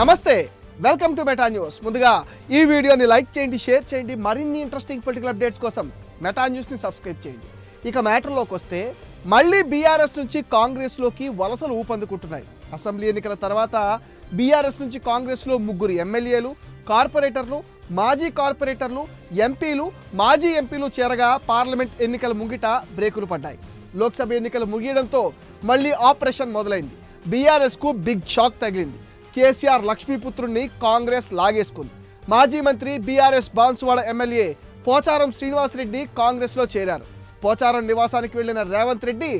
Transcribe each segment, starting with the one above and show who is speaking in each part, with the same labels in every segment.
Speaker 1: నమస్తే welcome to Meta news ముందుగా ఈ వీడియోని లైక్ చేయండి షేర్ చేయండి మరిన్ని ఇంట్రెస్టింగ్ పొలిటికల్ అప్డేట్స్ కోసం మెటా న్యూస్ని సబ్స్క్రైబ్ చేయండి. ఇక మ్యాటర్లోకి వస్తే మళ్ళీ బీఆర్ఎస్ నుంచి కాంగ్రెస్లోకి వలసలు ఊపందుకుంటున్నాయి. అసెంబ్లీ ఎన్నికల తర్వాత బీఆర్ఎస్ నుంచి కాంగ్రెస్లో ముగ్గురు ఎమ్మెల్యేలు కార్పొరేటర్లు మాజీ కార్పొరేటర్లు ఎంపీలు మాజీ ఎంపీలు చేరగా పార్లమెంట్ ఎన్నికల ముంగిట బ్రేకులు పడ్డాయి. లోక్సభ ఎన్నికలు ముగియడంతో మళ్ళీ ఆపరేషన్ మొదలైంది. బీఆర్ఎస్కు బిగ్ షాక్ తగిలింది. కేసీఆర్ లక్ష్మీపుత్రుణ్ణి కాంగ్రెస్ లాగేసుకుంది. మాజీ మంత్రి బీఆర్ఎస్ బాన్సువాడ ఎమ్మెల్యే పోచారం శ్రీనివాసరెడ్డి కాంగ్రెస్లో చేరారు. పోచారం నివాసానికి వెళ్ళిన రేవంత్ రెడ్డి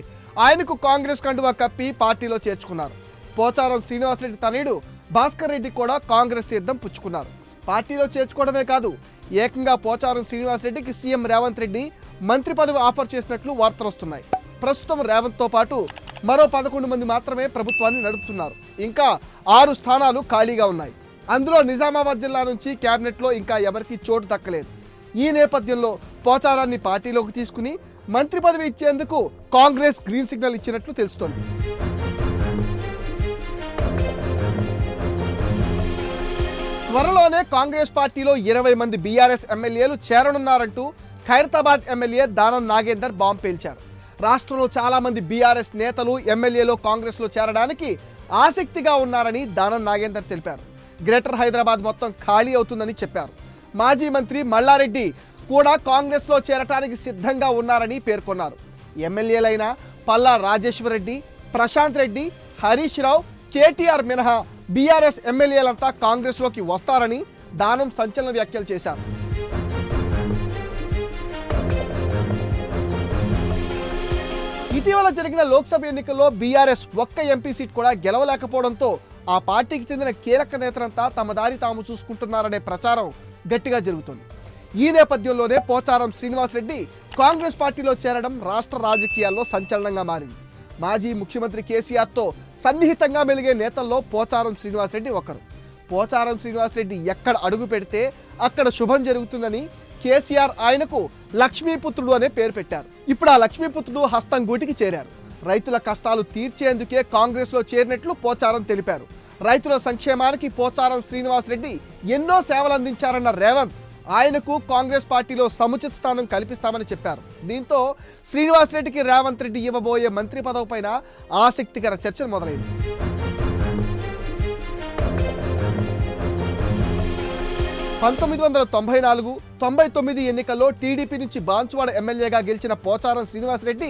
Speaker 1: ఆయనకు కాంగ్రెస్ కండువా కప్పి పార్టీలో చేర్చుకున్నారు. పోచారం శ్రీనివాసరెడ్డి తనయుడు భాస్కర్ రెడ్డి కూడా కాంగ్రెస్ తీర్థం పుచ్చుకున్నారు. పార్టీలో చేర్చుకోవడమే కాదు ఏకంగా పోచారం శ్రీనివాసరెడ్డికి సీఎం రేవంత్ రెడ్డి మంత్రి పదవి ఆఫర్ చేసినట్లు వార్తలు వస్తున్నాయి ప్రస్తుతం రేవంత్తో పాటు మరో పదకొండు మంది మాత్రమే ప్రభుత్వాన్ని నడుపుతున్నారు. ఇంకా ఆరు స్థానాలు ఖాళీగా ఉన్నాయి. అందులో నిజామాబాద్ జిల్లా నుంచి క్యాబినెట్లో ఇంకా ఎవరికీ చోటు దక్కలేదు. ఈ నేపథ్యంలో పోచారాన్ని పార్టీలోకి తీసుకుని మంత్రి పదవి ఇచ్చేందుకు కాంగ్రెస్ గ్రీన్ సిగ్నల్ ఇచ్చినట్లు తెలుస్తోంది. త్వరలోనే కాంగ్రెస్ పార్టీలో ఇరవై మంది బీఆర్ఎస్ ఎమ్మెల్యేలు చేరనున్నారంటూ ఖైరతాబాద్ ఎమ్మెల్యే దానం నాగేందర్ బాంబు పేల్చారు. రాష్ట్రంలో చాలామంది బీఆర్ఎస్ నేతలు ఎమ్మెల్యేలు కాంగ్రెస్లో చేరడానికి ఆసక్తిగా ఉన్నారని దానం నాగేందర్ తెలిపారు. గ్రేటర్ హైదరాబాద్ మొత్తం ఖాళీ అవుతుందని చెప్పారు. మాజీ మంత్రి మల్లారెడ్డి కూడా కాంగ్రెస్లో చేరటానికి సిద్ధంగా ఉన్నారని పేర్కొన్నారు. ఎమ్మెల్యేలైన పల్లా రాజేశ్వరరెడ్డి ప్రశాంత్ రెడ్డి హరీష్ రావు కేటీఆర్ మినహా బీఆర్ఎస్ ఎమ్మెల్యేలంతా కాంగ్రెస్లోకి వస్తారని దానం సంచలన వ్యాఖ్యలు చేశారు. ఇటీవల జరిగిన లోక్సభ ఎన్నికల్లో బీఆర్ఎస్ ఒక్క ఎంపీ సీట్ కూడా గెలవలేకపోవడంతో ఆ పార్టీకి చెందిన కీలక నేతలంతా తమ దారి తాము చూసుకుంటున్నారనే ప్రచారం గట్టిగా జరుగుతుంది. ఈ నేపథ్యంలోనే పోచారం శ్రీనివాసరెడ్డి కాంగ్రెస్ పార్టీలో చేరడం రాష్ట్ర రాజకీయాల్లో సంచలనంగా మారింది. మాజీ ముఖ్యమంత్రి కేసీఆర్తో సన్నిహితంగా మెలిగే నేతల్లో పోచారం శ్రీనివాసరెడ్డి ఒకరు. పోచారం శ్రీనివాసరెడ్డి ఎక్కడ అడుగు పెడితే అక్కడ శుభం జరుగుతుందని కేసీఆర్ ఆయనకు లక్ష్మీపుత్రుడు అనే పేరు పెట్టారు. ఇప్పుడు ఆ లక్ష్మీపుత్రుడు హస్తం గూటికి చేరారు. రైతుల కష్టాలు తీర్చేందుకే కాంగ్రెస్లో చేరినట్లు పోచారం తెలిపారు. రైతుల సంక్షేమానికి పోచారం శ్రీనివాసరెడ్డి ఎన్నో సేవలు అందించారన్న రేవంత్ ఆయనకు కాంగ్రెస్ పార్టీలో సముచిత స్థానం కల్పిస్తామని చెప్పారు. దీంతో శ్రీనివాసరెడ్డికి రేవంత్ రెడ్డి ఇవ్వబోయే మంత్రి పదవిపైన ఆసక్తికర చర్చలు మొదలైంది. పంతొమ్మిది వందల తొంభై నాలుగు తొంభై తొమ్మిది ఎన్నికల్లో టీడీపీ నుంచి బాన్సువాడ ఎమ్మెల్యేగా గెలిచిన పోచారం శ్రీనివాసరెడ్డి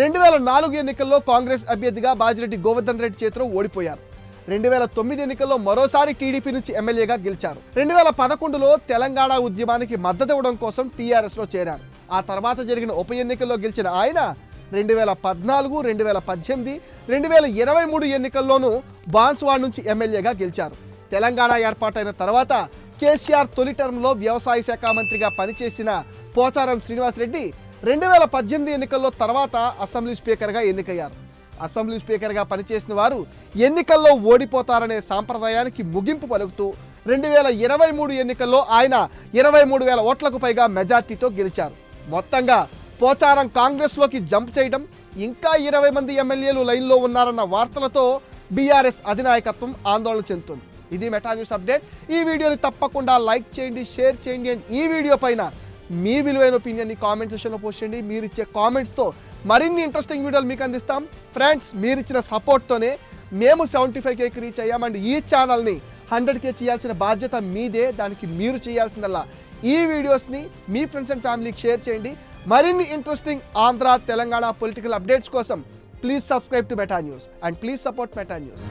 Speaker 1: రెండు వేల నాలుగు ఎన్నికల్లో కాంగ్రెస్ అభ్యర్థిగా బాజిరెడ్డి గోవర్ధన్ రెడ్డి చేతిలో ఓడిపోయారు. రెండు వేల తొమ్మిది ఎన్నికల్లో మరోసారి టీడీపీ నుంచి ఎమ్మెల్యేగా గెలిచారు. రెండు వేల పదకొండులో తెలంగాణ ఉద్యమానికి మద్దతు ఇవ్వడం కోసం టీఆర్ఎస్లో చేరారు. ఆ తర్వాత జరిగిన ఉప ఎన్నికల్లో గెలిచిన ఆయన రెండు వేల పద్నాలుగు రెండు వేల పద్దెనిమిది రెండు వేల ఇరవై మూడు ఎన్నికల్లోనూ బాన్స్వాడ్ నుంచి ఎమ్మెల్యేగా గెలిచారు. తెలంగాణ ఏర్పాటైన తర్వాత కేసీఆర్ తొలి టర్మ్లో వ్యవసాయ శాఖ మంత్రిగా పనిచేసిన పోచారం శ్రీనివాసరెడ్డి రెండు వేల పద్దెనిమిది ఎన్నికల్లో తర్వాత అసెంబ్లీ స్పీకర్గా ఎన్నికయ్యారు. అసెంబ్లీ స్పీకర్గా పనిచేసిన వారు ఎన్నికల్లో ఓడిపోతారనే సాంప్రదాయానికి ముగింపు పలుకుతూ రెండు వేల ఇరవై మూడు ఎన్నికల్లో ఆయన ఇరవై మూడు వేల ఓట్లకు పైగా మెజార్టీతో గెలిచారు. మొత్తంగా పోచారం కాంగ్రెస్లోకి జంప్ చేయడం ఇంకా ఇరవై మంది ఎమ్మెల్యేలు లైన్లో ఉన్నారన్న వార్తలతో బీఆర్ఎస్ అధినాయకత్వం ఆందోళన చెందుతుంది. ఇది మెటా న్యూస్ అప్డేట్ ఈ వీడియోని తప్పకుండా లైక్ చేయండి షేర్ చేయండి అండ్ ఈ వీడియో పైన మీ విలువైన ఒపీనియన్ని కామెంట్ సెషన్లో పోస్ట్ చేయండి. మీరు ఇచ్చే కామెంట్స్తో మరిన్ని ఇంట్రెస్టింగ్ వీడియోలు మీకు అందిస్తాం. ఫ్రెండ్స్ మీరు ఇచ్చిన సపోర్ట్తోనే మేము సెవెంటీ ఫైవ్ కేకి రీచ్ అయ్యాం. అండ్ ఈ ఛానల్ని హండ్రెడ్ కే చేయాల్సిన బాధ్యత మీదే. దానికి మీరు చేయాల్సిందల్లా ఈ వీడియోస్ని మీ ఫ్రెండ్స్ అండ్ ఫ్యామిలీకి షేర్ చేయండి. మరిన్ని interesting Andhra Telangana political updates కోసం please subscribe to Meta news and please support Meta news